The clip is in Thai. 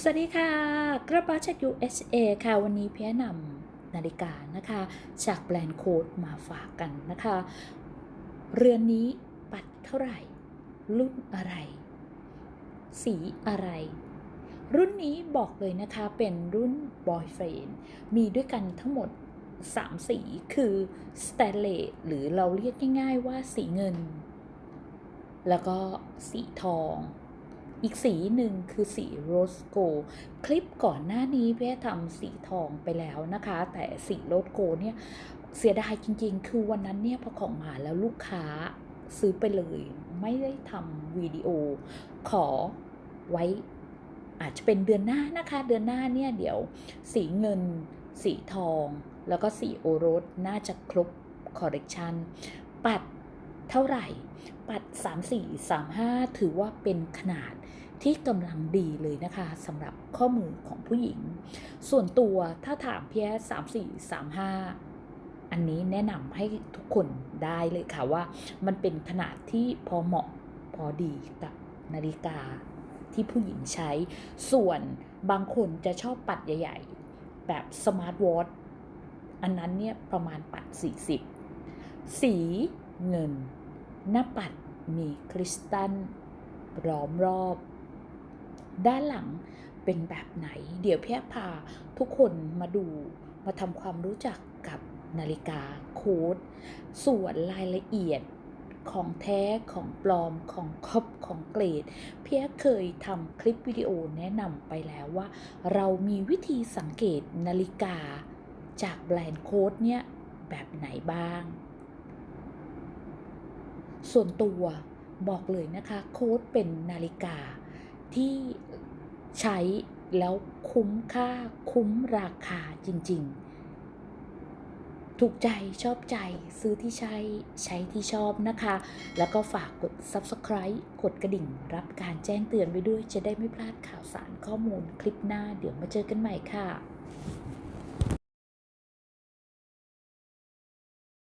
สวัสดีค่ะ กระเป๋าจาก USA ค่ะ วันนี้เพียนำนาฬิกานะคะ จากแบรนด์โค้ดมาฝากกันนะคะ เรือนนี้ปัดเท่าไหร่ รุ่นอะไร สีอะไร รุ่นนี้บอกเลยนะคะเป็นรุ่น Boyfriend มีด้วยกันทั้งหมด 3 สีคือ Stainless หรือเราเรียกง่ายๆว่าสีเงิน แล้วก็สีทอง อีกสีหนึ่งคือสีโรสโกคลิปก่อนหน้านี้เพี่ทำสีทองไปแล้วนะคะ แต่สีโรสโกเนี่ยเสียดายจริงๆ คือวันนั้นเนี่ยพอของมาแล้วลูกค้าซื้อไปเลย ไม่ได้ทำวิดีโอ ขอไว้อาจจะเป็นเดือนหน้านะคะ เดือนหน้าเนี่ยเดี๋ยวสีเงิน สีทอง แล้วก็สีโอรสน่าจะครบคอร์เรคชันปัด เท่าไหร่ ปัด 3 4 3 5 ถือว่าเป็นขนาดที่กำลังดีเลยนะคะสำหรับข้อมือของผู้หญิง ส่วนตัวถ้าถามเพียสามสี่สามห้าอันนี้แนะนำให้ทุกคนได้เลยค่ะว่า มันเป็นขนาดที่พอเหมาะพอดีกับนาฬิกาที่ผู้หญิงใช้ ส่วนบางคนจะชอบปัดใหญ่ๆ แบบสมาร์ทวอทอันนั้นเนี่ยประมาณปัด 40 สี เงิน หน้าปัดมีคริสตัลล้อมรอบ ด้านหลังเป็นแบบไหน เดี๋ยวพี่พาทุกคนมาดูมาทำความรู้จักกับนาฬิกาโค้ด ส่วนรายละเอียดของแท้ของปลอมของครอบของเกรด เพียเคยทำคลิปวิดีโอแนะนำไปแล้วว่า เรามีวิธีสังเกตนาฬิกาจากแบรนด์โค้ดเนี่ยแบบไหนบ้าง ส่วนตัวบอกเลยนะคะโค้ดเป็นนาฬิกาที่ใช้แล้วคุ้มค่าคุ้มราคาจริง ๆ ถูกใจชอบใจซื้อที่ใช้ใช้ที่ชอบนะคะ แล้วก็ฝากกด Subscribe กดกระดิ่ง รับการแจ้งเตือนไว้ด้วยจะได้ไม่พลาดข่าวสารข้อมูลคลิปหน้าเดี๋ยวมาเจอกันใหม่ค่ะ